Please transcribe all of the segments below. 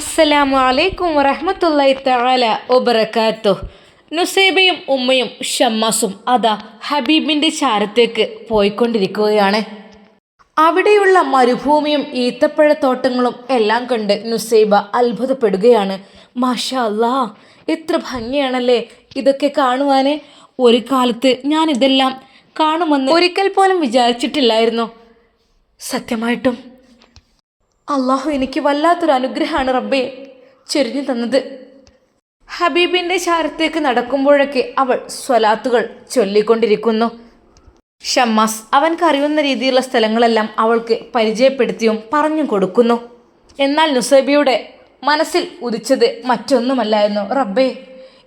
അസ്സലാമു അലൈക്കും വറഹ്മത്തുള്ളാഹി തആല ഒബറക്കാത്തു നുസൈബയും ഉമ്മയും ഷമ്മാസും അതാ ഹബീബിന്റെ ചാരത്തേക്ക് പോയിക്കൊണ്ടിരിക്കുകയാണ്. അവിടെയുള്ള മരുഭൂമിയും ഈത്തപ്പഴത്തോട്ടങ്ങളും എല്ലാം കണ്ട് നുസൈബ അത്ഭുതപ്പെടുകയാണ്. മാഷാ അല്ലാ എത്ര ഭംഗിയാണല്ലേ ഇതൊക്കെ കാണുവാന്. ഒരു കാലത്ത് ഞാൻ ഇതെല്ലാം കാണുമെന്ന് ഒരിക്കൽ പോലും വിചാരിച്ചിട്ടില്ലായിരുന്നു. സത്യമായിട്ടും അള്ളാഹു എനിക്ക് വല്ലാത്തൊരു അനുഗ്രഹമാണ് റബ്ബേ ചൊരിഞ്ഞു തന്നത്. ഹബീബിന്റെ ചാരത്തേക്ക് നടക്കുമ്പോഴൊക്കെ അവൾ സ്വലാത്തുകൾ ചൊല്ലിക്കൊണ്ടിരിക്കുന്നു. ഷമ്മാസ് അവൻക്ക് അറിയുന്ന രീതിയിലുള്ള സ്ഥലങ്ങളെല്ലാം അവൾക്ക് പരിചയപ്പെടുത്തിയും പറഞ്ഞു കൊടുക്കുന്നു. എന്നാൽ നുസൈബിയുടെ മനസ്സിൽ ഉദിച്ചത് മറ്റൊന്നുമല്ലായിരുന്നു. റബ്ബേ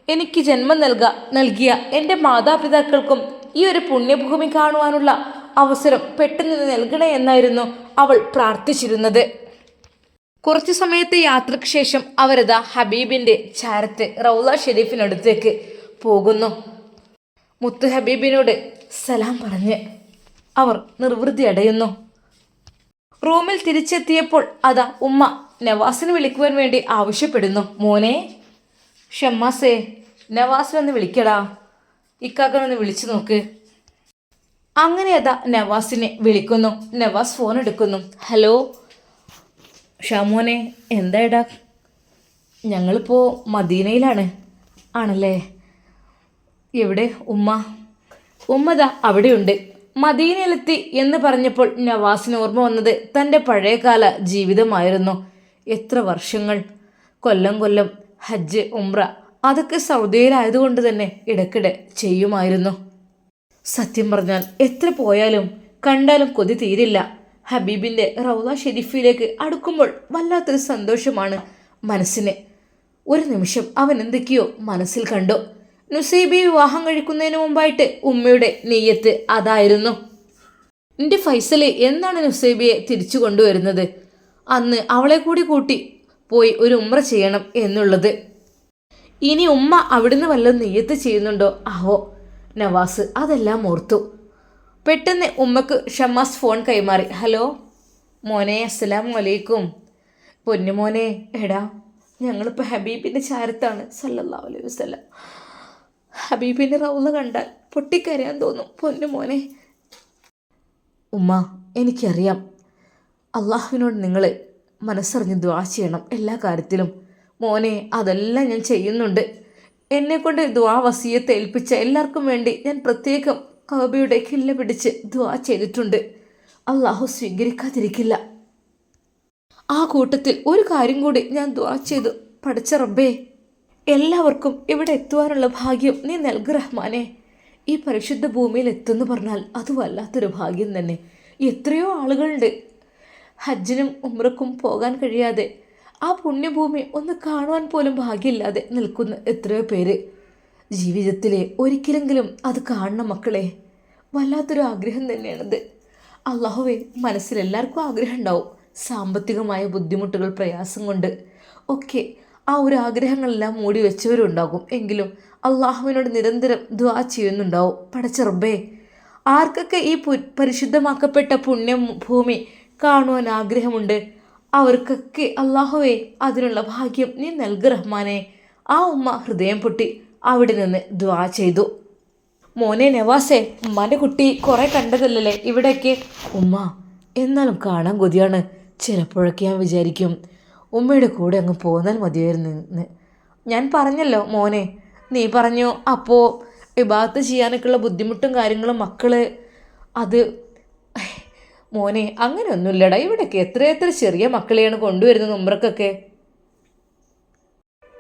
എനിക്ക് ജന്മം നൽക നൽകിയ എന്റെ മാതാപിതാക്കൾക്കും ഈ ഒരു പുണ്യഭൂമി കാണുവാനുള്ള അവസരം പെട്ടെന്ന് നൽകണേ എന്നായിരുന്നു അവൾ പ്രാർത്ഥിച്ചിരുന്നത്. കുറച്ചു സമയത്തെ യാത്രയ്ക്ക് ശേഷം അവരതാ ഹബീബിന്റെ ചാരത്ത് റൗല ഷെരീഫിനടുത്തേക്ക് പോകുന്നു. മുത്ത് ഹബീബിനോട് സലാം പറഞ്ഞ് അവർ നിർവൃതി അടയുന്നു. റൂമിൽ തിരിച്ചെത്തിയപ്പോൾ അതാ ഉമ്മ നവാസിന് വിളിക്കുവാൻ വേണ്ടി ആവശ്യപ്പെടുന്നു. മോനെ ഷമ്മാസേ നവാസിനൊന്ന് വിളിക്കടാ. ഇക്കാക്കനൊന്ന് വിളിച്ചു നോക്ക്. അങ്ങനെ അതാ നവാസിനെ വിളിക്കുന്നു. നവാസ് ഫോൺ എടുക്കുന്നു. ഹലോ ഷാമോനെ എന്തായിടാ? ഞങ്ങളിപ്പോൾ മദീനയിലാണ്. ആണല്ലേ? എവിടെ? ഉമ്മ. ഉമ്മത അവിടെയുണ്ട്. മദീനയിലെത്തി എന്ന് പറഞ്ഞപ്പോൾ നവാസിന് ഓർമ്മ വന്നത് തന്റെ പഴയകാല ജീവിതമായിരുന്നു. എത്ര വർഷങ്ങൾ. കൊല്ലം കൊല്ലം ഹജ്ജ് ഉംറ അതൊക്കെ സൗദിയിലായതുകൊണ്ട് തന്നെ ഇടയ്ക്കിടെ ചെയ്യുമായിരുന്നു. സത്യം പറഞ്ഞാൽ എത്ര പോയാലും കണ്ടാലും കൊതി തീരില്ല. ഹബീബിന്റെ റൗല ഷെരീഫിലേക്ക് അടുക്കുമ്പോൾ വല്ലാത്തൊരു സന്തോഷമാണ് മനസ്സിന്. ഒരു നിമിഷം അവൻ എന്തൊക്കെയോ മനസ്സിൽ കണ്ടു. നുസൈബി വിവാഹം കഴിക്കുന്നതിന് മുമ്പായിട്ട് ഉമ്മയുടെ നെയ്യത്ത് അതായിരുന്നു. എന്റെ ഫൈസൽ എന്നാണ് നുസൈബിയെ തിരിച്ചു കൊണ്ടുവരുന്നത്? അന്ന് അവളെ കൂടി കൂട്ടി പോയി ഒരു ഉമ്ര ചെയ്യണം എന്നുള്ളത്. ഇനി ഉമ്മ അവിടുന്ന് വല്ലതും നെയ്യത്ത് ചെയ്യുന്നുണ്ടോ? അഹോ നവാസ് അതെല്ലാം ഓർത്തു. പെട്ടെന്ന് ഉമ്മക്ക് ഷമ്മാസ് ഫോൺ കൈമാറി. ഹലോ മോനെ അസ്സലാമു അലൈക്കും പൊന്നുമോനെ എടാ ഞങ്ങളിപ്പോൾ ഹബീബിന്റെ ചാരത്താണ്. സല്ലല്ലാ അലൈഹി വസല്ലം. ഹബീബിന്റെ റൗന്ന് കണ്ടാൽ പൊട്ടിക്കരയാൻ തോന്നും. പൊന്നുമോനെ ഉമ്മ എനിക്കറിയാം. അള്ളാഹുവിനോട് നിങ്ങൾ മനസ്സറിഞ്ഞ് ദ്വാ ചെയ്യണം എല്ലാ കാര്യത്തിലും. മോനെ അതെല്ലാം ഞാൻ ചെയ്യുന്നുണ്ട്. എന്നെക്കൊണ്ട് ദ്വാ വസീയത്ത് ഏൽപ്പിച്ച എല്ലാവർക്കും വേണ്ടി ഞാൻ പ്രത്യേകം കബയുടെ കില്ല പിടിച്ച് ദ്വാ ചെയ്തിട്ടുണ്ട്. അള്ളാഹു സ്വീകരിക്കാതിരിക്കില്ല. ആ കൂട്ടത്തിൽ ഒരു കാര്യം കൂടി ഞാൻ ദ്വാ ചെയ്തു. പഠിച്ച റബ്ബേ എല്ലാവർക്കും ഇവിടെ എത്തുവാനുള്ള ഭാഗ്യം നീ നൽകു റഹ്മാനെ. ഈ പരിശുദ്ധ ഭൂമിയിൽ എത്തുമെന്ന് പറഞ്ഞാൽ അത് വല്ലാത്തൊരു ഭാഗ്യം തന്നെ. എത്രയോ ആളുകളുണ്ട്. ഹജ്ജിനും ഉമ്രക്കും പോകാൻ കഴിയാതെ ആ പുണ്യഭൂമി ഒന്ന് കാണുവാൻ പോലും ഭാഗ്യമില്ലാതെ നിൽക്കുന്ന എത്രയോ പേര്. ജീവിതത്തിലെ ഒരിക്കലെങ്കിലും അത് കാണണം മക്കളെ. വല്ലാത്തൊരു ആഗ്രഹം തന്നെയാണത്. അള്ളാഹുവേ മനസ്സിൽ എല്ലാവർക്കും ആഗ്രഹം ഉണ്ടാവും. സാമ്പത്തികമായ ബുദ്ധിമുട്ടുകൾ പ്രയാസം കൊണ്ട്. ഒക്കെ ആ ഒരു ആഗ്രഹങ്ങളെല്ലാം മൂടി വെച്ചവരുണ്ടാകും. എങ്കിലും അള്ളാഹുവിനോട് നിരന്തരം ദ്വാ ചെയ്യുന്നുണ്ടാവും. പടച്ചെറുബേ ആർക്കൊക്കെ ഈ പരിശുദ്ധമാക്കപ്പെട്ട പുണ്യം ഭൂമി കാണുവാൻ ആഗ്രഹമുണ്ട്? അവർക്കൊക്കെ അള്ളാഹുവേ അതിനുള്ള ഭാഗ്യം നീ നൽകു റഹ്മാനെ. ആ ഉമ്മ ഹൃദയം പൊട്ടി അവിടെ നിന്ന് ദ്വാ ചെയ്തു. മോനെ നവാസേ ഉമ്മാന്റെ കുട്ടി കുറേ കണ്ടതല്ലേ ഇവിടേക്ക് ഉമ്മ എന്നാലും കാണാൻ കൊതിയാണ്. ചിലപ്പോഴൊക്കെ ഞാൻ വിചാരിക്കും ഉമ്മയുടെ കൂടെ അങ്ങ് പോന്നാൽ മതിയായിരുന്നു എന്ന്. ഞാൻ പറഞ്ഞല്ലോ മോനെ നീ പറഞ്ഞു അപ്പോൾ വിഭാഗത്ത് ചെയ്യാനൊക്കെയുള്ള ബുദ്ധിമുട്ടും കാര്യങ്ങളും മക്കൾ അത് മോനെ അങ്ങനെയൊന്നുമില്ലടാ. ഇവിടേക്ക് എത്ര എത്ര ചെറിയ മക്കളെയാണ് കൊണ്ടുവരുന്നത് ഉമ്രക്കൊക്കെ.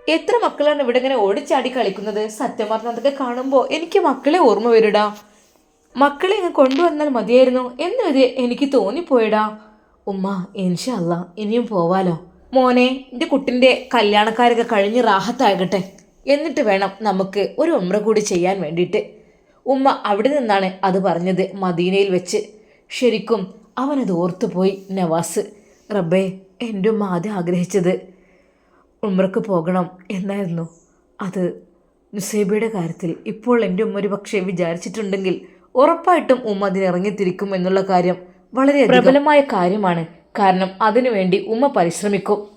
എത്ര മക്കളാണ് ഇവിടെ ഇങ്ങനെ ഓടിച്ചാടി കളിക്കുന്നത്? സത്യം പറഞ്ഞാൽ അതൊക്കെ കാണുമ്പോൾ എനിക്ക് മക്കളെ ഓർമ്മ വരിടാ. മക്കളെ ഇങ്ങ് കൊണ്ടുവന്നാൽ മതിയായിരുന്നു. എന്നത് എനിക്ക് തോന്നിപ്പോയിടാ. ഉമ്മ ഇൻഷല്ല ഇനിയും പോവാലോ? മോനെ എന്റെ കുട്ടിന്റെ കല്യാണക്കാരൊക്കെ കഴിഞ്ഞ് റാഹത്താകട്ടെ. എന്നിട്ട് വേണം നമുക്ക് ഒരു ഉമ്ര കൂടി ചെയ്യാൻ വേണ്ടിയിട്ട്. ഉമ്മ അവിടെ നിന്നാണ് അത് പറഞ്ഞത് മദീനയിൽ വെച്ച്. ശരിക്കും അവനത് ഓർത്തുപോയി നവാസ്. റബ്ബേ എന്റെ ഉമ്മ ആദ്യം ആഗ്രഹിച്ചത് ഉമ്രക്ക് പോകണം എന്നായിരുന്നു. അത് നുസൈബയുടെ കാര്യത്തിൽ ഇപ്പോൾ എന്റെ ഉമ്മ ഒരു പക്ഷേ വിചാരിച്ചിട്ടുണ്ടെങ്കിൽ ഉറപ്പായിട്ടും ഉമ്മ അതിനിറങ്ങിത്തിരിക്കും എന്നുള്ള കാര്യം വളരെ പ്രബലമായ കാര്യമാണ്. കാരണം അതിനുവേണ്ടി ഉമ്മ പരിശ്രമിക്കും.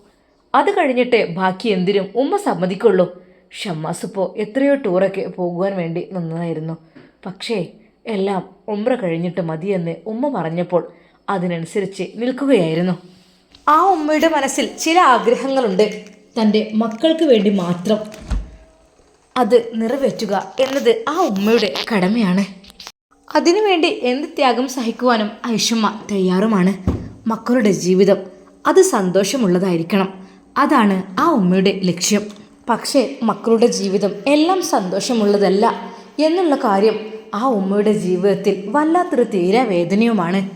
അത് കഴിഞ്ഞിട്ട് ബാക്കി എന്തിനും ഉമ്മ സമ്മതിക്കുള്ളൂ. ഷമ്മാസ് ഇപ്പോൾ എത്രയോ ടൂറൊക്കെ പോകുവാൻ വേണ്ടി നിന്നതായിരുന്നു പക്ഷേ എല്ലാം ഉമ്ര കഴിഞ്ഞിട്ട് മതിയെന്ന് ഉമ്മ പറഞ്ഞപ്പോൾ അതിനനുസരിച്ച് നിൽക്കുകയായിരുന്നു. ആ ഉമ്മയുടെ മനസ്സിൽ ചില ആഗ്രഹങ്ങളുണ്ട്. തന്റെ മക്കൾക്ക് വേണ്ടി മാത്രം അത് നിറവേറ്റുക എന്നത് ആ ഉമ്മയുടെ കടമയാണ്. അതിനുവേണ്ടി എന്ത് ത്യാഗം സഹിക്കുവാനും ഐഷമ്മ തയ്യാറുമാണ്. മക്കളുടെ ജീവിതം അത് സന്തോഷമുള്ളതായിരിക്കണം. അതാണ് ആ ഉമ്മയുടെ ലക്ഷ്യം. പക്ഷേ മക്കളുടെ ജീവിതം എല്ലാം സന്തോഷമുള്ളതല്ല എന്നുള്ള കാര്യം ആ ഉമ്മയുടെ ജീവിതത്തിൽ വല്ലാത്തൊരു തീരാ വേദനയുമാണ്.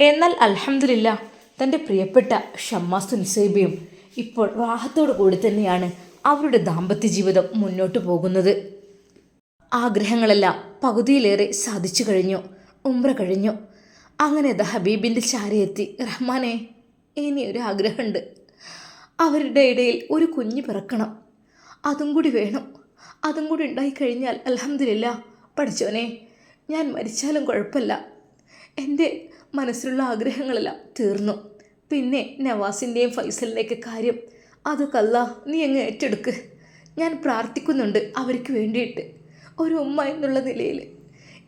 എന്നാൽ അലഹമില്ല തന്റെ പ്രിയപ്പെട്ട ഷമ്മാസ് നിസൈബയും ഇപ്പോൾ വിവാഹത്തോടു കൂടി തന്നെയാണ് അവരുടെ ദാമ്പത്യ ജീവിതം മുന്നോട്ട് പോകുന്നത്. ആഗ്രഹങ്ങളെല്ലാം പകുതിയിലേറെ സാധിച്ചു കഴിഞ്ഞു ഉമ്ര കഴിഞ്ഞു. അങ്ങനെ ദ ഹബീബിന്റെ ചാരയെത്തി റഹ്മാനെ ഇനി ഒരു ആഗ്രഹമുണ്ട്. അവരുടെ ഇടയിൽ ഒരു കുഞ്ഞ് പിറക്കണം. അതും കൂടി വേണം. അതും കൂടി ഉണ്ടായിക്കഴിഞ്ഞാൽ അലഹമില്ല പഠിച്ചോനെ ഞാൻ മരിച്ചാലും കുഴപ്പമില്ല. എന്റെ മനസ്സിലുള്ള ആഗ്രഹങ്ങളെല്ലാം തീർന്നു. പിന്നെ നവാസിന്റെയും ഫൈസലിന്റെയൊക്കെ കാര്യം അതൊക്കെ അല്ല നീ അങ്ങ് ഏറ്റെടുക്ക്. ഞാൻ പ്രാർത്ഥിക്കുന്നുണ്ട് അവർക്ക് വേണ്ടിയിട്ട്. ഒരു ഉമ്മ എന്നുള്ള നിലയിൽ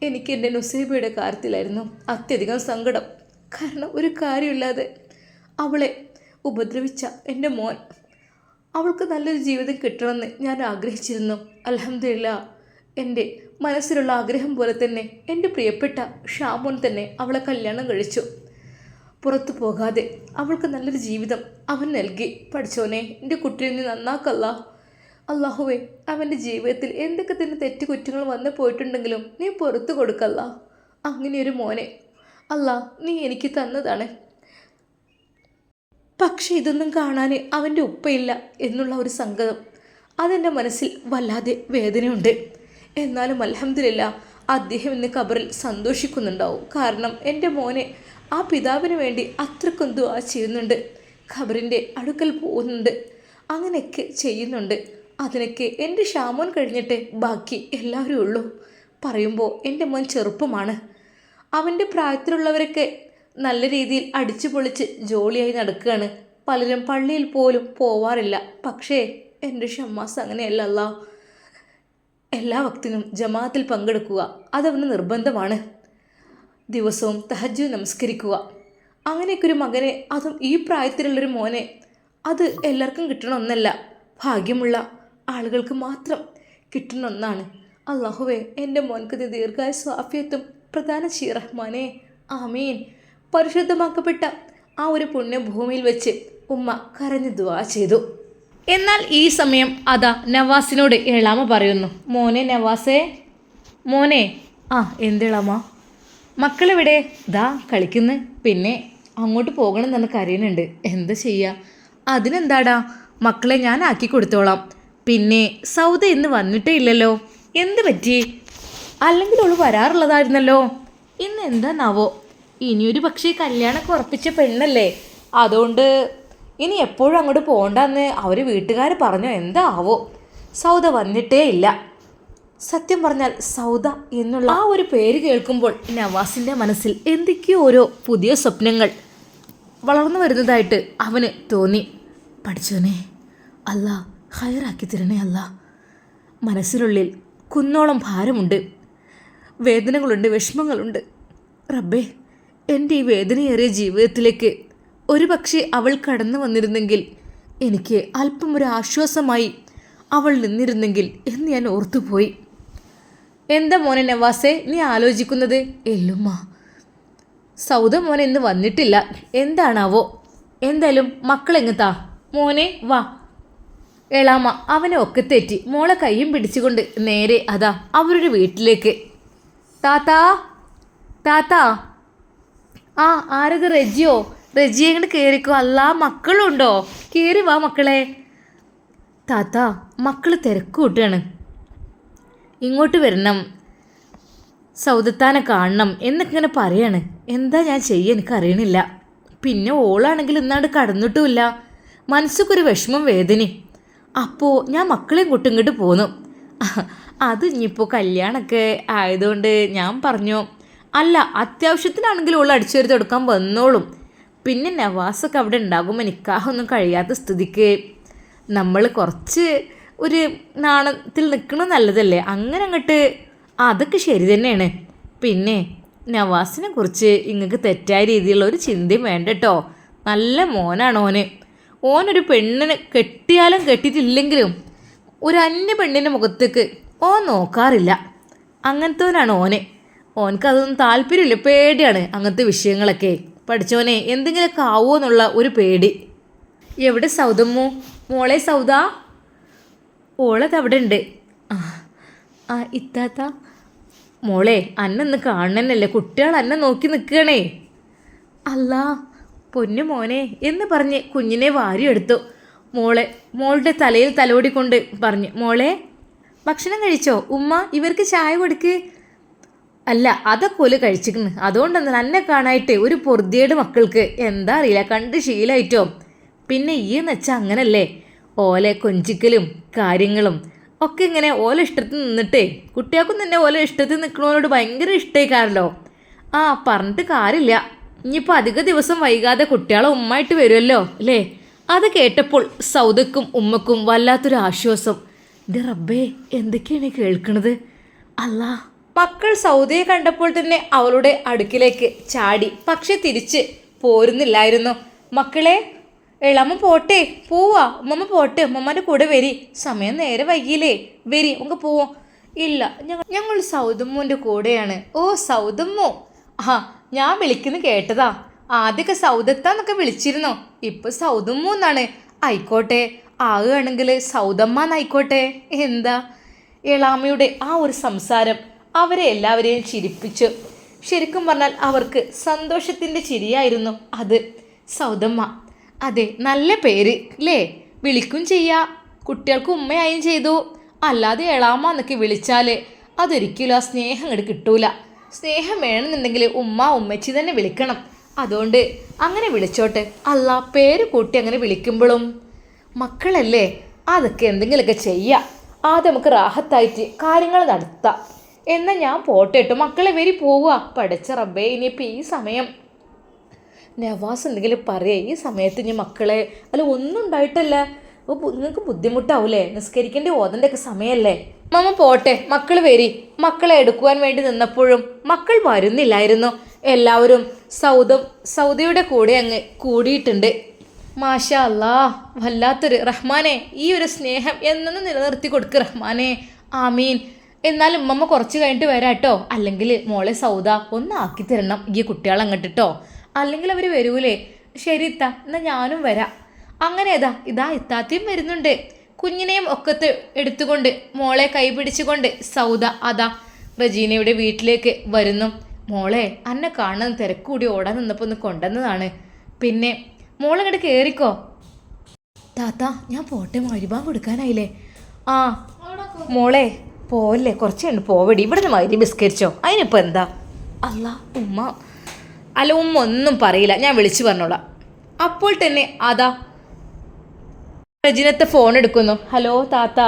എനിക്ക് എന്റെ നുസൈബയുടെ കാര്യത്തിലായിരുന്നു അത്യധികം സങ്കടം. കാരണം ഒരു കാര്യമില്ലാതെ അവളെ ഉപദ്രവിച്ച എന്റെ മോൻ. അവൾക്ക് നല്ലൊരു ജീവിതം കിട്ടണമെന്ന് ഞാൻ ആഗ്രഹിച്ചിരുന്നു. അലഹമില്ല എന്റെ മനസ്സിലുള്ള ആഗ്രഹം പോലെ തന്നെ എന്റെ പ്രിയപ്പെട്ട ഷാമോൻ തന്നെ അവളെ കല്യാണം കഴിച്ചു. പുറത്തു പോകാതെ അവൾക്ക് നല്ലൊരു ജീവിതം അവൻ നൽകി. പഠിച്ചോനെ എന്റെ കുട്ടിയെ നീ നന്നാക്കല്ല. അള്ളാഹുവേ അവന്റെ ജീവിതത്തിൽ എന്തൊക്കെ തന്നെ തെറ്റുകുറ്റങ്ങൾ വന്നു പോയിട്ടുണ്ടെങ്കിലും നീ പുറത്തു കൊടുക്കല്ല. അങ്ങനെയൊരു മോനെ. അല്ലാ നീ എനിക്ക് തന്നതാണ്. പക്ഷെ ഇതൊന്നും കാണാൻ അവന്റെ ഉപ്പയില്ല എന്നുള്ള ഒരു സങ്കടം അതെന്റെ മനസ്സിൽ വല്ലാതെ വേദനയുണ്ട്. എന്നാലും അലഹമില്ല അദ്ദേഹം ഇന്ന് ഖബറിൽ സന്തോഷിക്കുന്നുണ്ടാവും. കാരണം എന്റെ മോനെ ആ പിതാവിന് വേണ്ടി അത്രക്കും ദുആ ചെയ്യുന്നുണ്ട്. ഖബറിന്റെ അടുക്കൽ പോകുന്നുണ്ട്. അങ്ങനെയൊക്കെ ചെയ്യുന്നുണ്ട്. അതിനൊക്കെ എന്റെ ഷാമോൻ കഴിഞ്ഞിട്ട് ബാക്കി എല്ലാവരും ഉള്ളൂ. പറയുമ്പോൾ എന്റെ മോൻ ചെറുപ്പമാണ്. അവന്റെ പ്രായത്തിലുള്ളവരൊക്കെ നല്ല രീതിയിൽ അടിച്ചു പൊളിച്ച് ജോലിയായി നടക്കുകയാണ്. പലരും പള്ളിയിൽ പോലും പോവാറില്ല. പക്ഷേ എന്റെ ഷമ്മാസ് അങ്ങനെയല്ല അല്ലാ എല്ലാ വക്തിനും ജമാഅത്തിൽ പങ്കെടുക്കുക അതവന് നിർബന്ധമാണ്. ദിവസവും തഹജ്ജു നമസ്കരിക്കുക. അങ്ങനെയൊക്കെ ഒരു മകനെ അതും ഈ പ്രായത്തിലുള്ളൊരു മോനെ അത് എല്ലാവർക്കും കിട്ടണ ഒന്നല്ല ഭാഗ്യമുള്ള ആളുകൾക്ക് മാത്രം കിട്ടുന്ന ഒന്നാണ് അള്ളാഹുവേ എന്റെ മോൻക്ക് ദീർഘായുസ് ആഫിയത്തും പ്രധാന ഷീ റഹ്മാനെ. ആമീൻ. പരിശുദ്ധമാക്കപ്പെട്ട ആ ഒരു പുണ്യഭൂമിയിൽ വെച്ച് ഉമ്മ കരഞ്ഞു ദുവാ ചെയ്തു. എന്നാൽ ഈ സമയം അതാ നവാസിനോട് എളാമ പറയുന്നു. മോനെ നവാസേ മോനെ. ആ എന്തിളാമ? മക്കളെവിടെ ദാ കളിക്കുന്നു. പിന്നെ അങ്ങോട്ട് പോകണം എന്ന് കരയുന്നുണ്ട്. എന്താ ചെയ്യുക അതിനെന്താടാ? മക്കളെ ഞാൻ ആക്കി കൊടുത്തോളാം. പിന്നെ സൗദ ഇന്ന് വന്നിട്ടേ ഇല്ലല്ലോ. എന്ത് പറ്റി? അല്ലെങ്കിൽ അവൾ വരാറുള്ളതായിരുന്നല്ലോ. ഇന്ന് എന്താന്നാവോ ഇനിയൊരു പക്ഷേ കല്യാണമൊക്കെ ഉറപ്പിച്ച പെണ്ണല്ലേ. അതുകൊണ്ട് ഇനി എപ്പോഴും അങ്ങോട്ട് പോകണ്ടെന്ന് അവർ വീട്ടുകാർ പറഞ്ഞോ എന്താവോ? സൗദ വന്നിട്ടേ ഇല്ല. സത്യം പറഞ്ഞാൽ സൗദ എന്നുള്ള ആ ഒരു പേര് കേൾക്കുമ്പോൾ നവാസിന്റെ മനസ്സിൽ എന്തൊക്കെയോ ഓരോ പുതിയ സ്വപ്നങ്ങൾ വളർന്നു വരുന്നതായിട്ട് അവന് തോന്നി. പഠിച്ചോനെ അല്ല ഹയറാക്കി തരണേ അല്ല. മനസ്സിനുള്ളിൽ കുന്നോളം ഭാരമുണ്ട്. വേദനകളുണ്ട് വിഷമങ്ങളുണ്ട്. റബ്ബേ എന്റെ ഈ വേദനയേറിയ ജീവിതത്തിലേക്ക് ഒരു പക്ഷേ അവൾ കടന്നു വന്നിരുന്നെങ്കിൽ എനിക്ക് അല്പം ഒരു ആശ്വാസമായി അവൾ നിന്നിരുന്നെങ്കിൽ എന്ന് ഞാൻ ഓർത്തുപോയി. എന്താ മോനെ നവാസെ? നീ ആലോചിക്കുന്നത്? എല്ലുമ്മ. സൗദ മോനെ ഇന്ന് വന്നിട്ടില്ല. എന്താണാവോ? എന്തായാലും മക്കളെങ്ങത്താ? മോനെ വാ. എളാമ അവനെ ഒക്കെ തെറ്റി. മോളെ കൈയും പിടിച്ചുകൊണ്ട് നേരെ അതാ അവരുടെ വീട്ടിലേക്ക്. താത്താ? താത്താ? ആ ആരത് റെജിയോ? റെജിയെ ഇങ്ങനെ കയറിക്കോ അല്ലാ മക്കളുണ്ടോ? കയറി വാ മക്കളെ. താത്ത മക്കൾ തിരക്ക് കൂട്ടുകയാണ് ഇങ്ങോട്ട് വരണം. സൗദത്താനെ കാണണം എന്നൊക്കെ ഇങ്ങനെ പറയാണ്. എന്താ ഞാൻ ചെയ്യുക എനിക്കറിയണില്ല. പിന്നെ ഓളാണെങ്കിൽ ഇന്നാണ്ട് കടന്നിട്ടുമില്ല. മനസ്സുക്കൊരു വിഷമം വേദനയും. അപ്പോൾ ഞാൻ മക്കളെയും കൂട്ടി ഇങ്ങോട്ട് പോന്നു. അത് ഇനിയിപ്പോൾ കല്യാണമൊക്കെ ആയതുകൊണ്ട് ഞാൻ പറഞ്ഞു അല്ല അത്യാവശ്യത്തിനാണെങ്കിൽ ഓൾ അടിച്ചു വരുത്തി കൊടുക്കാൻ വന്നോളും. പിന്നെ നവാസൊക്കെ അവിടെ ഉണ്ടാകുമ്പോൾ നിക്കാഹൊന്നും കഴിയാത്ത സ്ഥിതിക്ക്. നമ്മൾ കുറച്ച് ഒരു നാണത്തിൽ നിൽക്കണ നല്ലതല്ലേ? അങ്ങനെ അങ്ങോട്ട് അതൊക്കെ ശരി തന്നെയാണ്. പിന്നെ നവാസിനെ കുറിച്ച് ഇങ്ങക്ക് തെറ്റായ രീതിയിലുള്ള ഒരു ചിന്തയും വേണ്ട കേട്ടോ നല്ല മോനാണ് ഓന്. ഓനൊരു പെണ്ണിനെ കെട്ടിയാലും കെട്ടിയിട്ടില്ലെങ്കിലും ഒരു അന്യ പെണ്ണിന്റെ മുഖത്തേക്ക് ഓൻ നോക്കാറില്ല. അങ്ങനത്തവനാണ് ഓന്. ഓനക്ക് അതൊന്നും താല്പര്യമില്ല. പേടിയാണ് അങ്ങനത്തെ വിഷയങ്ങളൊക്കെ. പഠിച്ചോനെ എന്തെങ്കിലുമൊക്കെ ആവുമോ എന്നുള്ള ഒരു പേടി. എവിടെ സൗദമ്മു മോളെ സൗദ? ഓളത് അവിടെ ഉണ്ട് ആ ഇത്താത്ത മോളെ അന്നൊന്ന് കാണണമെന്നല്ലേ കുട്ടികൾ അന്നെ നോക്കി നിൽക്കണേ അല്ലാ പൊന്നു മോനെ എന്ന് പറഞ്ഞ് കുഞ്ഞിനെ വാരിയെടുത്തു. മോളെ മോളുടെ തലയിൽ തലോടിക്കൊണ്ട് പറഞ്ഞു മോളെ ഭക്ഷണം കഴിച്ചോ? ഉമ്മ ഇവർക്ക് ചായ കൊടുക്ക്. അല്ല അതൊക്കെ ഓൽ കഴിച്ചിരിക്കുന്നു. അതുകൊണ്ടെന്ന് നന്നെ കാണായിട്ട് ഒരു പൊറുതിയുടെ മക്കൾക്ക്. എന്താ അറിയില്ല കണ്ട് ശീലമായിട്ടോ പിന്നെ ഈ എന്ന് വെച്ചാൽ അങ്ങനല്ലേ? ഓലെ കൊഞ്ചിക്കലും കാര്യങ്ങളും ഒക്കെ ഇങ്ങനെ ഓല ഇഷ്ടത്തിൽ നിന്നിട്ടേ കുട്ടികൾക്കും തന്നെ ഓല ഇഷ്ടത്തിൽ നിൽക്കുന്നവരോട് ഭയങ്കര ഇഷ്ടമായിക്കാരല്ലോ ആ പറഞ്ഞിട്ട് കാര്യമില്ല. ഇനിയിപ്പോൾ അധിക ദിവസം വൈകാതെ കുട്ടികളെ ഉമ്മായിട്ട് വരുമല്ലോ അല്ലേ? അത് കേട്ടപ്പോൾ സൗദക്കും ഉമ്മക്കും വല്ലാത്തൊരു ആശ്വാസം. എന്റെ റബ്ബേ എന്തൊക്കെയാണ് കേൾക്കുന്നത് അല്ലാ. മക്കൾ സൗദയെ കണ്ടപ്പോൾ തന്നെ അവളുടെ അടുക്കിലേക്ക് ചാടി പക്ഷെ തിരിച്ച് പോരുന്നില്ലായിരുന്നു. മക്കളെ ഇളമ്മ പോട്ടെ. പോവാ. ഉമ്മമ്മ പോട്ടെ. ഉമ്മമ്മന്റെ കൂടെ വരി. സമയം നേരെ വൈകിയില്ലേ. വരി. നമുക്ക് പോവാം. ഇല്ല ഞങ്ങൾ ഞങ്ങൾ സൗദമ്മൂന്റെ കൂടെയാണ്. ഓ സൗദമ്മോ? ആ ഞാൻ വിളിക്കുന്നു കേട്ടതാ. ആദ്യമൊക്കെ സൗദത്താന്നൊക്കെ വിളിച്ചിരുന്നോ. ഇപ്പോൾ സൗദമ്മു എന്നാണ് ആയിക്കോട്ടെ. ആകുകയാണെങ്കിൽ സൗദമ്മ എന്നായിക്കോട്ടെ എന്താ? ഇളാമയുടെ ആ ഒരു സംസാരം അവരെ എല്ലാവരെയും ചിരിപ്പിച്ചു. ശരിക്കും പറഞ്ഞാൽ അവർക്ക് സന്തോഷത്തിന്റെ ചിരിയായിരുന്നു അത്. സൗദമ്മ അതെ നല്ല പേര് അല്ലേ വിളിക്കും ചെയ്യാ. കുട്ടികൾക്ക് ഉമ്മയായും ചെയ്തു. അല്ലാതെ എളാമ എന്നൊക്കെ വിളിച്ചാൽ അതൊരിക്കലും ആ സ്നേഹം ഇങ്ങോട്ട് കിട്ടൂല. സ്നേഹം വേണമെന്നുണ്ടെങ്കിൽ ഉമ്മ ഉമ്മച്ചി തന്നെ വിളിക്കണം. അതുകൊണ്ട് അങ്ങനെ വിളിച്ചോട്ടെ. അല്ല പേര് കൂട്ടി അങ്ങനെ വിളിക്കുമ്പോഴും മക്കളല്ലേ അതൊക്കെ എന്തെങ്കിലുമൊക്കെ ചെയ്യാം. ആദ്യം നമുക്ക് റാഹത്തായിട്ട് കാര്യങ്ങൾ നടത്താം. എന്നാൽ ഞാൻ പോട്ടെ കേട്ടോ. മക്കളെ വരി പോവുക. പഠിച്ച റബ്ബേ ഇനിയിപ്പോൾ ഈ സമയം. നവാസ് എന്തെങ്കിലും പറയേ. ഈ സമയത്ത് ഇനി മക്കളെ അല്ല ഒന്നും ഉണ്ടായിട്ടല്ല. അപ്പോൾ നിങ്ങൾക്ക് ബുദ്ധിമുട്ടാവൂലേ? നിസ്കരിക്കേണ്ടി ഓതന്റെ ഒക്കെ സമയമല്ലേ മമ്മ പോട്ടെ മക്കൾ വരി. മക്കളെ എടുക്കുവാൻ വേണ്ടി നിന്നപ്പോഴും മക്കൾ വരുന്നില്ലായിരുന്നു. എല്ലാവരും സൗദം സൗദിയുടെ കൂടെ അങ്ങ് കൂടിയിട്ടുണ്ട്. മാഷ അല്ലാ വല്ലാത്തൊരു റഹ്മാനെ ഈ ഒരു സ്നേഹം എന്നും നിലനിർത്തി കൊടുക്ക് റഹ്മാനെ. ആമീൻ. എന്നാലും ഉമ്മമ്മ കുറച്ച് കഴിഞ്ഞിട്ട് വരാട്ടോ. അല്ലെങ്കിൽ മോളെ സൗദ ഒന്ന് ആക്കി തരണം ഈ കുട്ടികളെ അങ്ങോട്ട് കേട്ടോ അല്ലെങ്കിൽ അവർ വരൂലേ? ശരി ഇത്ത എന്നാൽ ഞാനും വരാം. അങ്ങനെ ഇതാ ഇതാ ഇത്താത്തയും വരുന്നുണ്ട്. കുഞ്ഞിനെയും ഒക്കത്ത് എടുത്തുകൊണ്ട് മോളെ കൈ പിടിച്ചുകൊണ്ട് സൗദ അതാ റജീനയുടെ വീട്ടിലേക്ക് വരുന്നു. മോളെ അന്നെ കാണാൻ തിരക്കൂടി ഓടാൻ നിന്നപ്പോൾ ഒന്ന് കൊണ്ടുവന്നതാണ്. പിന്നെ മോളങ്ങോട്ട് കയറിക്കോ താത്ത ഞാൻ പോട്ടെ മരുഭാൻ കൊടുക്കാനായില്ലേ? ആ മോളെ പോവല്ലേ കുറച്ചുണ്ട് പോവടി. ഇവിടെ നിന്ന് മരി ബിസ്കരിച്ചോ അതിനിപ്പോൾ എന്താ? അല്ല ഉമ്മ. അല്ല ഉമ്മ ഒന്നും പറയില്ല. ഞാൻ വിളിച്ചു പറഞ്ഞോളാം. അപ്പോൾ തന്നെ അതാ റജിനത്തെ ഫോൺ എടുക്കുന്നു. ഹലോ താത്ത.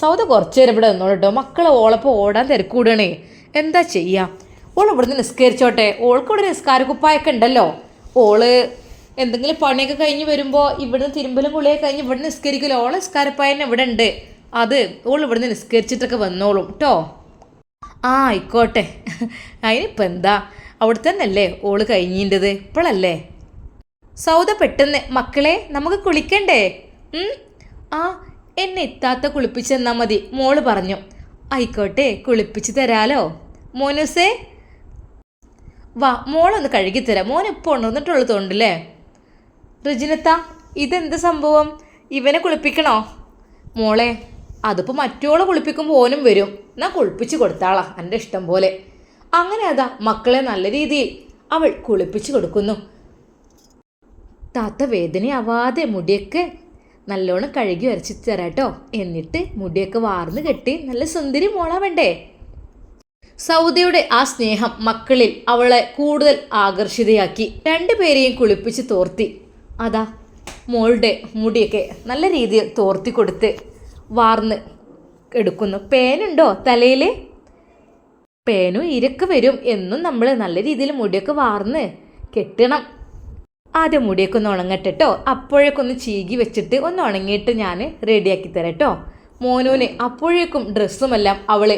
സൗദ കുറച്ച് നേരം ഇവിടെ നിന്നോളൂ കേട്ടോ മക്കളെ ഓളപ്പോൾ ഓടാൻ തിരക്കൂടണേ. എന്താ ചെയ്യാ? ഓൾ ഇവിടുന്ന് നിസ്കരിച്ചോട്ടെ. ഓൾക്ക് ഇവിടെ നിസ്കാരക്കുപ്പായൊക്കെ ഉണ്ടല്ലോ. ഓൾ എന്തെങ്കിലും പണിയൊക്കെ കഴിഞ്ഞ് വരുമ്പോൾ ഇവിടുന്ന് തിരുമ്പലും കുളിയൊക്കെ കഴിഞ്ഞ് ഇവിടെ നിസ്കരിക്കുമല്ലോ ഓളെ നിസ്കാരപ്പായനെ ഇവിടെ ഉണ്ട്. അത് ഓൾ ഇവിടുന്ന് നിസ്കരിച്ചിട്ടൊക്കെ വന്നോളും കേട്ടോ ആ ആയിക്കോട്ടെ. അതിനിപ്പോൾ എന്താ? അവിടെ തന്നെയല്ലേ ഓൾ കഴിഞ്ഞിന്റെത്? ഇപ്പോഴല്ലേ സൗദ പെട്ടെന്ന് മക്കളെ നമുക്ക് കുളിക്കണ്ടേ? ആ എന്നെ എത്താത്ത കുളിപ്പിച്ചെന്നാ മതി മോൾ പറഞ്ഞു. ആയിക്കോട്ടെ കുളിപ്പിച്ച് തരാലോ. മോനുസേ? വാ മോളൊന്ന് കഴുകിത്തരാം. മോൻ ഇപ്പോൾ ഉണർന്നിട്ടുള്ളത് തോണ്ടല്ലേ? റിജിനത്ത ഇതെന്ത് സംഭവം? ഇവനെ കുളിപ്പിക്കണോ? മോളെ അതിപ്പോൾ മറ്റോളെ കുളിപ്പിക്കുമ്പോൾ ഓനും വരും. എന്നാ കുളിപ്പിച്ച് കൊടുത്താളാ എന്റെ ഇഷ്ടം പോലെ. അങ്ങനെ അതാ മക്കളെ നല്ല രീതിയിൽ അവൾ കുളിപ്പിച്ചു കൊടുക്കുന്നു. താത്ത വേദനയാവാതെ മുടിയൊക്കെ നല്ലോണം കഴുകി വരച്ച് തരാട്ടോ. എന്നിട്ട് മുടിയൊക്കെ വാർന്ന് കെട്ടി നല്ല സുന്ദരി മോളാവണ്ടേ. സൗദിയുടെ ആ സ്നേഹം മക്കളിൽ അവളെ കൂടുതൽ ആകർഷിതയാക്കി രണ്ടുപേരെയും കുളിപ്പിച്ച് തോർത്തി. അതാ മോളുടെ മുടിയൊക്കെ നല്ല രീതിയിൽ തോർത്തി കൊടുത്ത് വാർന്ന് എടുക്കുന്നു. പേനുണ്ടോ തലയിൽ പേനും ഇരക്ക് വരും എന്നും നമ്മൾ നല്ല രീതിയിൽ മുടിയൊക്കെ വാർന്ന് കെട്ടണം. ആദ്യം മുടിയൊക്കെ ഒന്ന് ഉണങ്ങട്ടെ കേട്ടോ അപ്പോഴേക്കൊന്ന് ചീകി വെച്ചിട്ട് ഒന്ന് ഉണങ്ങിയിട്ട് ഞാൻ റെഡിയാക്കി തരാം കേട്ടോ മോനൂന് അപ്പോഴേക്കും ഡ്രസ്സുമെല്ലാം അവൾ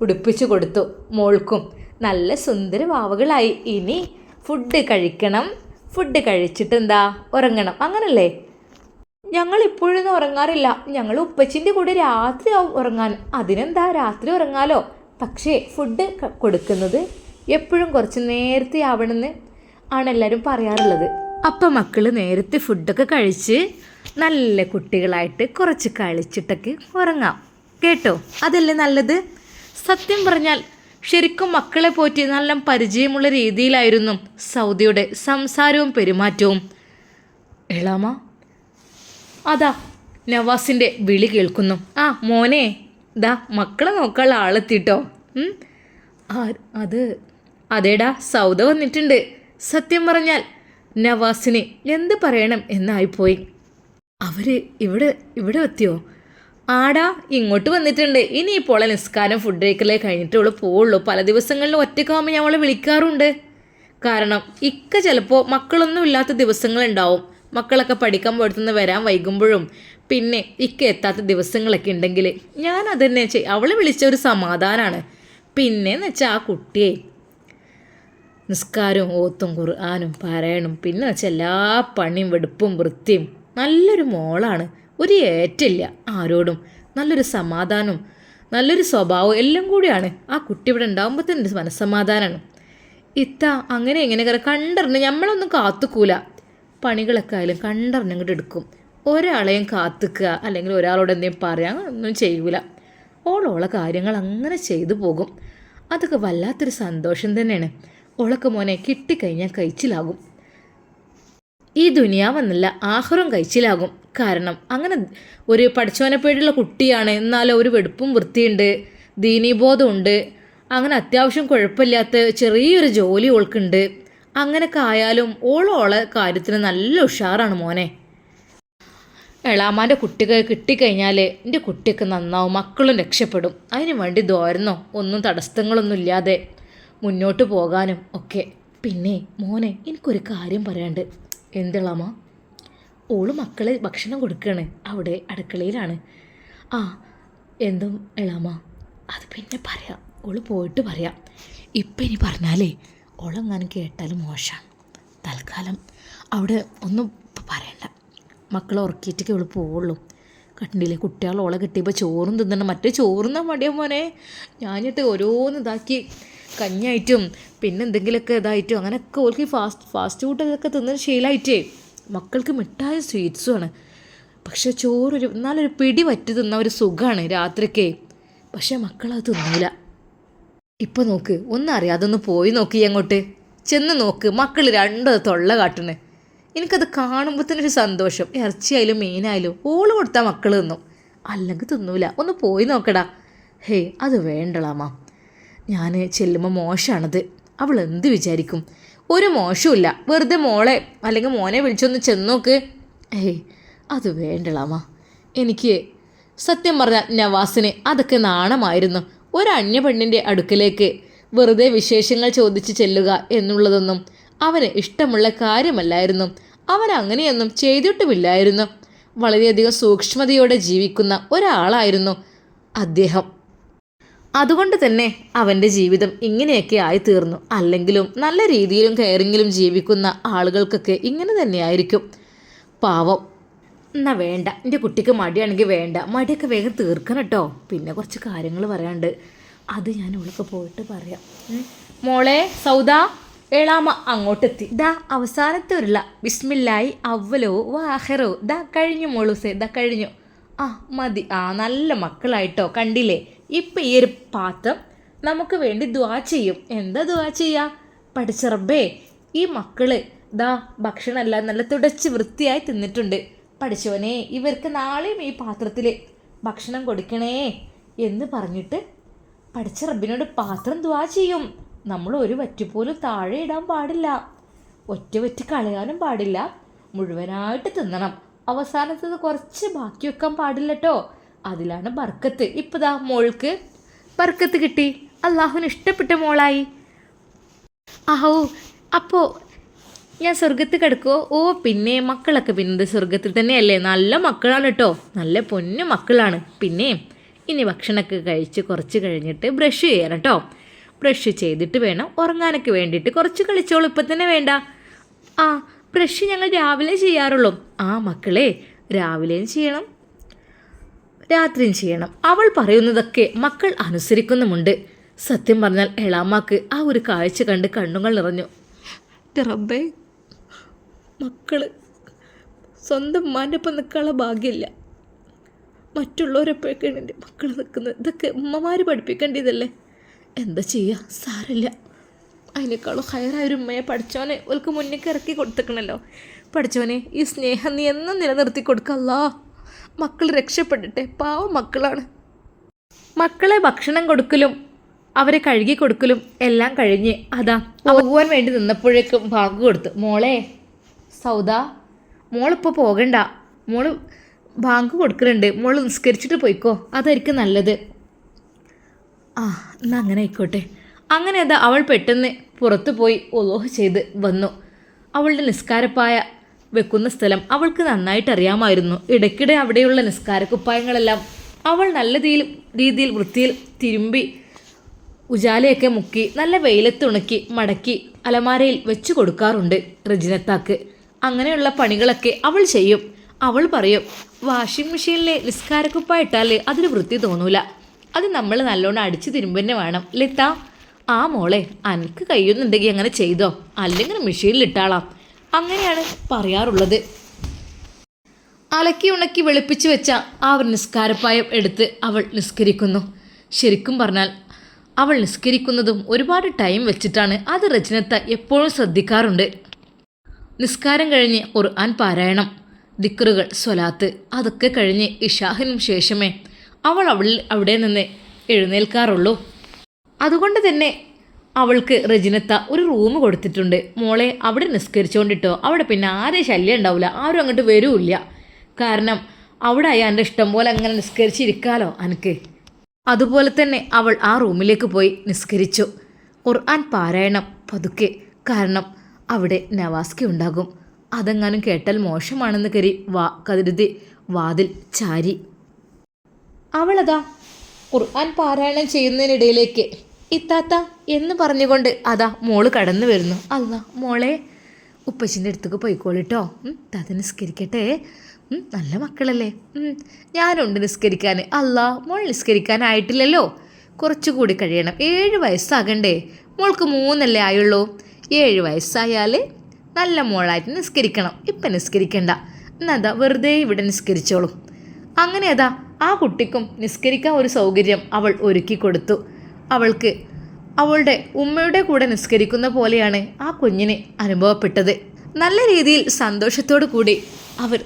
ഉടുപ്പിച്ചു കൊടുത്തു. മോൾക്കും നല്ല സുന്ദര വാവകളായി. ഇനി ഫുഡ് കഴിക്കണം. ഫുഡ് കഴിച്ചിട്ട് എന്താ? ഉറങ്ങണം. അങ്ങനല്ലേ? ഞങ്ങൾ ഇപ്പോഴൊന്നും ഉറങ്ങാറില്ല. ഞങ്ങൾ ഉപ്പച്ചിന്റെ കൂടെ രാത്രിയാവും ഉറങ്ങാൻ. അതിനെന്താ? രാത്രി ഉറങ്ങാലോ? പക്ഷേ ഫുഡ് കൊടുക്കുന്നത് എപ്പോഴും കുറച്ച് നേരത്തെ ആവണമെന്ന് ആണ് എല്ലാവരും പറയാറുള്ളത്. അപ്പം മക്കൾ നേരത്തെ ഫുഡൊക്കെ കഴിച്ച് നല്ല കുട്ടികളായിട്ട് കുറച്ച് കളിച്ചിട്ടൊക്കെ ഉറങ്ങാം. കേട്ടോ? അതല്ലേ നല്ലത്? സത്യം പറഞ്ഞാൽ ശരിക്കും മക്കളെ പോറ്റി നല്ല പരിചയമുള്ള രീതിയിലായിരുന്നു സൗദിയുടെ സംസാരവും പെരുമാറ്റവും. എളാമ? അതാ നവാസിന്റെ വിളി കേൾക്കുന്നു. ആ മോനെ. ദാ മക്കളെ നോക്കാനുള്ള ആളെത്തിട്ടോ അത് അതേടാ സൗദ വന്നിട്ടുണ്ട്. സത്യം പറഞ്ഞാൽ നവാസിന് എന്ത് പറയണം എന്നായിപ്പോയി. അവർ ഇവിടെ ഇവിടെ എത്തിയോ? ആടാ ഇങ്ങോട്ട് വന്നിട്ടുണ്ട്. ഇനി ഇപ്പോൾ നിസ്കാരം ഫുഡ് കഴിക്കലേ കഴിഞ്ഞിട്ടേ അവൾ പോവുള്ളൂ. പല ദിവസങ്ങളിലും ഒറ്റക്കാവുമ്പോൾ ഞാൻ അവളെ വിളിക്കാറുണ്ട്. കാരണം ഇക്ക ചിലപ്പോൾ മക്കളൊന്നും ഇല്ലാത്ത ദിവസങ്ങളുണ്ടാവും. മക്കളൊക്കെ പഠിക്കാൻ പോയിടത്തുനിന്ന് വരാൻ വൈകുമ്പോഴും പിന്നെ ഇക്ക എത്താത്ത ദിവസങ്ങളൊക്കെ ഉണ്ടെങ്കിൽ ഞാൻ അതന്നെ ചെയ് അവളെ വിളിച്ച ഒരു സമാധാനമാണ് പിന്നെന്ന് വെച്ചാൽ ആ കുട്ടിയെ നിസ്കാരവും ഓത്തും ഖുർആാനും പറയണം പിന്നെ വെച്ചാൽ എല്ലാ പണിയും വെടുപ്പും വൃത്തിയും നല്ലൊരു മോളാണ്. ഒരു ഏറ്റില്ല ആരോടും. നല്ലൊരു സമാധാനവും നല്ലൊരു സ്വഭാവവും എല്ലാം കൂടിയാണ്. ആ കുട്ടി ഇവിടെ ഉണ്ടാകുമ്പോൾ തന്നെ മനസ്സമാധാനമാണ് ഇത്ത അങ്ങനെ എങ്ങനെ കണ്ടറിഞ്ഞ് നമ്മളൊന്നും കാത്തുക്കൂല. പണികളൊക്കെ ആയാലും കണ്ടറിഞ്ഞങ്ങോട്ട് എടുക്കും. ഒരാളെയും കാത്തുക്കുക അല്ലെങ്കിൽ ഒരാളോട് എന്തെങ്കിലും പറയാൻ ഒന്നും ചെയ്യൂല. ഓളോളെ കാര്യങ്ങൾ അങ്ങനെ ചെയ്തു പോകും. അതൊക്കെ വല്ലാത്തൊരു സന്തോഷം തന്നെയാണ്. ഓളൊക്കെ മോനെ കിട്ടിക്കഴിഞ്ഞാൽ കഴിച്ചിലാകും. ഈ ദുനിയാവെന്നല്ല ആഹാരം കഴിച്ചിലാകും. കാരണം അങ്ങനെ ഒരു പഠിച്ചവനെ പേടിയുള്ള കുട്ടിയാണ്. എന്നാലും ഒരു വെടുപ്പും വൃത്തിയുണ്ട് ദീനീബോധമുണ്ട് അങ്ങനെ അത്യാവശ്യം കുഴപ്പമില്ലാത്ത ചെറിയൊരു ജോലി ഓൾക്കുണ്ട്. അങ്ങനെയൊക്കെ ആയാലും ഓളോളെ കാര്യത്തിന് നല്ല ഉഷാറാണ് മോനെ. എളാമാന്റെ കുട്ടികൾ കിട്ടിക്കഴിഞ്ഞാൽ എന്റെ കുട്ടിക്ക് നന്നാവും മക്കളും രക്ഷപ്പെടും. അതിന് വേണ്ടി ദോരന്നോ ഒന്നും തടസ്സങ്ങളൊന്നും ഇല്ലാതെ മുന്നോട്ട് പോകാനും ഒക്കെ. പിന്നെ മോനെ എനിക്കൊരു കാര്യം പറയാണ്ട് എന്തെളാമ ഓൾ മക്കളെ ഭക്ഷണം കൊടുക്കുകയാണ് അവിടെ അടുക്കളയിലാണ്. ആ എന്തും എളാമ. അത് പിന്നെ പറയാം. ഓൾ പോയിട്ട് പറയാം. ഇപ്പം ഇനി പറഞ്ഞാലേ ഓളെങ്ങാനും കേട്ടാലും മോശമാണ് തൽക്കാലം അവിടെ ഒന്നും പറയണ്ട. മക്കളെ ഉറക്കിയിട്ടൊക്കെ അവൾ പോവുള്ളൂ. കണ്ടില്ലേ കുട്ടികൾ ഓളെ കിട്ടിയപ്പോൾ ചോറും തിന്നണം. മറ്റേ ചോറുന്ന മടിയാ മോനെ. ഞാനിട്ട് ഓരോന്ന് ഇതാക്കി കഞ്ഞായിട്ടും പിന്നെ എന്തെങ്കിലുമൊക്കെ ഇതായിട്ടും അങ്ങനെയൊക്കെ ഓൾക്ക് ഫാസ്റ്റ് ഫാസ്റ്റ് ഫുഡ് ഇതൊക്കെ തിന്നുന്ന ശീലമായിട്ടേ മക്കൾക്ക് മിഠായ സ്വീറ്റ്സുമാണ് പക്ഷെ ചോറൊരു എന്നാലൊരു പിടി വറ്റി തിന്ന ഒരു സുഖമാണ് രാത്രിക്കേ. പക്ഷെ മക്കളത് തിന്നില്ല ഇപ്പം നോക്ക് ഒന്നറിയാതൊന്ന് പോയി നോക്കി അങ്ങോട്ട്. ചെന്ന് നോക്ക് മക്കൾ രണ്ടത് തൊള്ള കാട്ടണ്. എനിക്കത് കാണുമ്പോൾ തന്നെ ഒരു സന്തോഷം. ഇറച്ചിയായാലും മീനായാലും ഓൾ കൊടുത്താൽ മക്കൾ തിന്നും. അല്ലെങ്കിൽ തിന്നൂല. ഒന്ന് പോയി നോക്കടാ. ഹേ അത് വേണ്ടളാമ്മ ഞാൻ ചെല്ലുമ്പോൾ മോശമാണത് അവൾ എന്ത് വിചാരിക്കും? ഒരു മോശമില്ല വെറുതെ മോളെ അല്ലെങ്കിൽ മോനെ വിളിച്ചൊന്ന് ചെന്നോക്ക് ഏയ് അത് വേണ്ടളാമ്മ എനിക്ക് സത്യം പറഞ്ഞാൽ നവാസിന് അതൊക്കെ നാണമായിരുന്നു. ഒരു അന്യ പെണ്ണിന്റെ അടുക്കലേക്ക് വെറുതെ വിശേഷങ്ങൾ ചോദിച്ച് ചെല്ലുക എന്നുള്ളതൊന്നും അവന് ഇഷ്ടമുള്ള കാര്യമല്ലായിരുന്നു. അവൻ അങ്ങനെയൊന്നും ചെയ്തിട്ടുമില്ലായിരുന്നു. വളരെയധികം സൂക്ഷ്മതയോടെ ജീവിക്കുന്ന ഒരാളായിരുന്നു അദ്ദേഹം. അതുകൊണ്ട് തന്നെ അവന്റെ ജീവിതം ഇങ്ങനെയൊക്കെ ആയിത്തീർന്നു. അല്ലെങ്കിലും നല്ല രീതിയിലും കെയറിങ്ങിലും ജീവിക്കുന്ന ആളുകൾക്കൊക്കെ ഇങ്ങനെ തന്നെയായിരിക്കും. പാവം. എന്നാ വേണ്ട. എന്റെ കുട്ടിക്ക് മടിയാണെങ്കിൽ വേണ്ട. മടിയൊക്കെ വേഗം തീർക്കണം കേട്ടോ. പിന്നെ കുറച്ച് കാര്യങ്ങൾ പറയാണ്ട് അത് ഞാൻ ഇവളൊക്കെ പോയിട്ട് പറയാം. മോളെ സൗദ. ഏളാമ അങ്ങോട്ടെത്തി. ദാ അവസാനത്തെ ഉരുള ബിസ്മില്ലായി അവലോ വാഹറോ. ദാ കഴിഞ്ഞു മോളൂസേ ദാ കഴിഞ്ഞു. ആ മതി. ആ നല്ല മക്കളായിട്ടോ കണ്ടില്ലേ? ഇപ്പം ഈ ഒരു പാത്രം നമുക്ക് വേണ്ടി ദ്വാ ചെയ്യും. എന്താ ദ്വാ ചെയ്യുക പഠിച്ചറബേ ഈ മക്കൾ ദാ ഭക്ഷണമെല്ലാം നല്ല തുടച്ച് വൃത്തിയായി തിന്നിട്ടുണ്ട്. പഠിച്ചവനെ ഇവർക്ക് നാളെയും ഈ പാത്രത്തിൽ ഭക്ഷണം കൊടുക്കണേ എന്ന് പറഞ്ഞിട്ട് പഠിച്ച റബ്ബിനോട് പാത്രം ദ്വാ ചെയ്യും. നമ്മൾ ഒരു വറ്റി പോലും താഴെ ഇടാൻ പാടില്ല. ഒറ്റ വറ്റി കളയാനും പാടില്ല. മുഴുവനായിട്ട് തിന്നണം. അവസാനത്തത് കുറച്ച് ബാക്കി വെക്കാൻ പാടില്ല കേട്ടോ അതിലാണ് ബർക്കത്ത്. ഇപ്പതാ മോൾക്ക് ബർക്കത്ത് കിട്ടി. അള്ളാഹുവിന് ഇഷ്ടപ്പെട്ട മോളായി. ആഹോ അപ്പോൾ ഞാൻ സ്വർഗത്തിൽ കിടക്കുമോ ഓ പിന്നെ മക്കളൊക്കെ പിന്നെ സ്വർഗത്തിൽ തന്നെയല്ലേ? നല്ല മക്കളാണ് കേട്ടോ നല്ല പൊന്നു മക്കളാണ്. പിന്നെ ഇനി ഭക്ഷണമൊക്കെ കഴിച്ച് കുറച്ച് കഴിഞ്ഞിട്ട് ബ്രഷ് ചെയ്യണം കേട്ടോ ബ്രഷ് ചെയ്തിട്ട് വേണം ഉറങ്ങാനൊക്കെ വേണ്ടിയിട്ട്. കുറച്ച് കളിച്ചോളൂ ഇപ്പം തന്നെ വേണ്ട. ആ ബ്രഷ് ഞങ്ങൾ രാവിലെ ചെയ്യാറുള്ളൂ. ആ മക്കളെ രാവിലെയും ചെയ്യണം രാത്രിയും ചെയ്യണം. അവൾ പറയുന്നതൊക്കെ മക്കൾ അനുസരിക്കുന്നുമുണ്ട്. സത്യം പറഞ്ഞാൽ എളാമാക്ക് ആ ഒരു കാഴ്ച കണ്ട് കണ്ണുകൾ നിറഞ്ഞു. റബ്ബേ മക്കൾ സ്വന്തം ഉമ്മാന്റെപ്പം നിൽക്കാനുള്ള ഭാഗ്യമില്ല. മറ്റുള്ളവരെപ്പോഴൊക്കെയാണ് എന്റെ മക്കൾ നിൽക്കുന്നത് ഇതൊക്കെ ഉമ്മമാർ പഠിപ്പിക്കേണ്ടതല്ലേ? എന്താ ചെയ്യുക സാരമില്ല. അതിനേക്കാളും ഹയറായൊരു ഉമ്മയെ പഠിച്ചോനെ ഓൾക്ക് മുന്നേക്ക് ഇറക്കി കൊടുത്തേക്കണല്ലോ. പഠിച്ചോനെ ഈ സ്നേഹം നീ എന്നും നിലനിർത്തി കൊടുക്കല്ലോ മക്കൾ രക്ഷപ്പെട്ടിട്ടെ പാവം മക്കളാണ്. മക്കളെ ഭക്ഷണം കൊടുക്കലും അവരെ കഴുകി കൊടുക്കലും എല്ലാം കഴിഞ്ഞ് അതാ പോകുവാൻ വേണ്ടി നിന്നപ്പോഴേക്കും ബാങ്ക് കൊടുത്തു മോളെ സൗദ മോളിപ്പോൾ പോകണ്ട. മോൾ ബാങ്ക് കൊടുക്കുന്നുണ്ട് മോൾ നിസ്കരിച്ചിട്ട് പോയിക്കോ. അതായിരിക്കും നല്ലത്. ആ എന്നാ അങ്ങനെ ആയിക്കോട്ടെ. അങ്ങനെ അത് അവൾ പെട്ടെന്ന് പുറത്തു പോയി ഒലോഹ് ചെയ്ത് വന്നു. അവളുടെ നിസ്കാരപ്പായ വെക്കുന്ന സ്ഥലം അവൾക്ക് നന്നായിട്ട് അറിയാമായിരുന്നു. ഇടയ്ക്കിടെ അവിടെയുള്ള നിസ്കാരക്കുപ്പായങ്ങളെല്ലാം അവൾ നല്ല രീതിയിൽ രീതിയിൽ വൃത്തിയിൽ തിരുമ്പി ഉജാലയൊക്കെ മുക്കി നല്ല വെയിലത്തുണക്കി മടക്കി അലമാരയിൽ വെച്ചു കൊടുക്കാറുണ്ട് റജിനത്താക്ക്. അങ്ങനെയുള്ള പണികളൊക്കെ അവൾ ചെയ്യും. അവൾ പറയും വാഷിംഗ് മെഷീനിലെ നിസ്കാരക്കുപ്പായിട്ടാൽ അതിന് വൃത്തി തോന്നൂല. അത് നമ്മൾ നല്ലോണം അടിച്ച് തിരുമ്പന്നെ വേണം. ലിത്ത ആ മോളെ അനക്ക് കഴിയുന്നുണ്ടെങ്കിൽ അങ്ങനെ ചെയ്തോ. അല്ലെങ്കിൽ മെഷീനിൽ ഇട്ടാളാം. അങ്ങനെയാണ് പറയാറുള്ളത്. അലക്കി ഉണക്കി വെളുപ്പിച്ചു വെച്ച ആ ഒരു നിസ്കാരപ്പായം എടുത്ത് അവൾ നിസ്കരിക്കുന്നു. ശരിക്കും പറഞ്ഞാൽ അവൾ നിസ്കരിക്കുന്നതും ഒരുപാട് ടൈം വെച്ചിട്ടാണ് അത് രചനത്ത എപ്പോഴും ശ്രദ്ധിക്കാറുണ്ട്. നിസ്കാരം കഴിഞ്ഞ് ഖുർആൻ പാരായണം ദിക്കറുകൾ സ്വലാത്ത് അതൊക്കെ കഴിഞ്ഞ് ഇഷാഹിനും ശേഷമേ അവൾ അവൾ അവിടെ നിന്ന് എഴുന്നേൽക്കാറുള്ളൂ. അതുകൊണ്ട് തന്നെ അവൾക്ക് റജിനത്ത ഒരു റൂം കൊടുത്തിട്ടുണ്ട്. മോളെ അവിടെ നിസ്കരിച്ചുകൊണ്ടിട്ടോ അവിടെ പിന്നെ ആരെയും ശല്യം ഉണ്ടാവില്ല ആരും അങ്ങോട്ട് വരൂല്ല. കാരണം അവിടെ ആയാൽ എന്റെ ഇഷ്ടം പോലെ അങ്ങനെ നിസ്കരിച്ചിരിക്കാലോ അനക്ക്. അതുപോലെ തന്നെ അവൾ ആ റൂമിലേക്ക് പോയി നിസ്കരിച്ചു. ഖുർആൻ പാരായണം പതുക്കെ. കാരണം അവിടെ നവാസ്കി ഉണ്ടാകും. അതെങ്ങാനും കേട്ടാൽ മോശമാണെന്ന് കരി വാ കരുതി വാതിൽ ചാരി. അവളതാ ഖുർആൻ പാരായണം ചെയ്യുന്നതിനിടയിലേക്ക് ഇത്താത്ത എന്ന് പറഞ്ഞുകൊണ്ട് അതാ മോൾ കടന്നു വരുന്നു. അല്ല മോളെ ഉപ്പച്ചിന്റെ അടുത്തേക്ക് പോയിക്കോളിട്ടോ. താത്ത നിസ്കരിക്കട്ടെ. നല്ല മക്കളല്ലേ. ഞാനുണ്ട് നിസ്കരിക്കാൻ. അല്ല മോൾ നിസ്കരിക്കാനായിട്ടില്ലല്ലോ. കുറച്ചുകൂടി കഴിയണം. ഏഴ് വയസ്സാകണ്ടേ. മോൾക്ക് മൂന്നല്ലേ ആയുള്ളൂ. ഏഴ് വയസ്സായാൽ നല്ല മോളായിട്ട് നിസ്കരിക്കണം. ഇപ്പം നിസ്കരിക്കണ്ട. എന്നതാ വെറുതെ ഇവിടെ നിസ്കരിച്ചോളും. അങ്ങനെ അതാ ആ കുട്ടിക്കും നിസ്കരിക്കാൻ ഒരു സൗകര്യം അവൾ ഒരുക്കി കൊടുത്തു. അവൾക്ക് അവളുടെ ഉമ്മയുടെ കൂടെ നിസ്കരിക്കുന്ന പോലെയാണ് ആ കുഞ്ഞിന് അനുഭവപ്പെട്ടത്. നല്ല രീതിയിൽ സന്തോഷത്തോടു കൂടി അവർ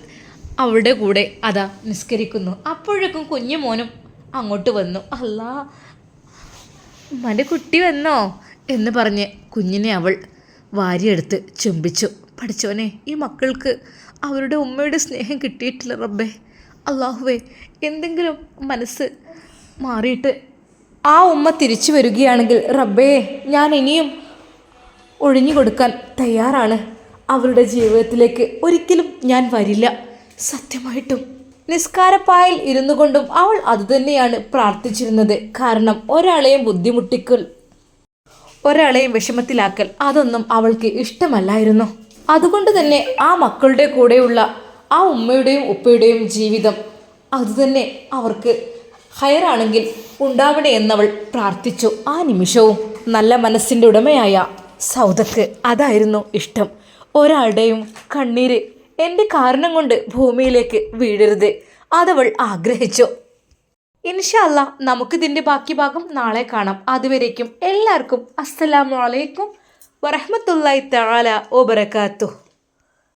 അവളുടെ കൂടെ അതാ നിസ്കരിക്കുന്നു. അപ്പോഴേക്കും കുഞ്ഞു മോനും അങ്ങോട്ട് വന്നു. അല്ലാ ഉമ്മന്റെ കുട്ടി വന്നോ? എന്ന് പറഞ്ഞ് കുഞ്ഞിനെ അവൾ വാരിയെടുത്ത് ചുംബിച്ചു. പഠിച്ചോനെ ഈ മക്കൾക്ക് അവരുടെ ഉമ്മയുടെ സ്നേഹം കിട്ടിയിട്ടില്ല റബ്ബേ. അള്ളാഹുവേ എന്തെങ്കിലും മനസ്സ് മാറിയിട്ട് ആ ഉമ്മ തിരിച്ചു വരികയാണെങ്കിൽ റബ്ബേ ഞാൻ ഇനിയും ഒഴിഞ്ഞു കൊടുക്കാൻ തയ്യാറാണ്. അവരുടെ ജീവിതത്തിലേക്ക് ഒരിക്കലും ഞാൻ വരില്ല. സത്യമായിട്ടും നിസ്കാരപ്പായൽ ഇരുന്നു കൊണ്ടും അവൾ അതുതന്നെയാണ് പ്രാർത്ഥിച്ചിരുന്നത്. കാരണം ഒരാളെയും ബുദ്ധിമുട്ടിക്കൽ ഒരാളെയും വിഷമത്തിലാക്കൽ അതൊന്നും അവൾക്ക് ഇഷ്ടമല്ലായിരുന്നു. അതുകൊണ്ട് തന്നെ ആ മക്കളുടെ കൂടെയുള്ള ആ ഉമ്മയുടെയും ഉപ്പയുടെയും ജീവിതം അതുതന്നെ അവർക്ക് ഹയറാണെങ്കിൽ ഉണ്ടാവണേ എന്നവൾ പ്രാർത്ഥിച്ചു. ആ നിമിഷവും നല്ല മനസ്സിന്റെ ഉടമയായ സൗദക്ക് അതായിരുന്നു ഇഷ്ടം. ഒരാളുടെയും കണ്ണീര് എന്റെ കാരണം കൊണ്ട് ഭൂമിയിലേക്ക് വീഴരുത് അതവൾ ആഗ്രഹിച്ചു. ഇൻഷല്ല നമുക്കിതിന്റെ ബാക്കി ഭാഗം നാളെ കാണാം. അതുവരേക്കും എല്ലാവർക്കും അസ്സലാമു അലൈക്കും വറഹ്മത്തുള്ളാഹി തആല വബറകാതുഹു.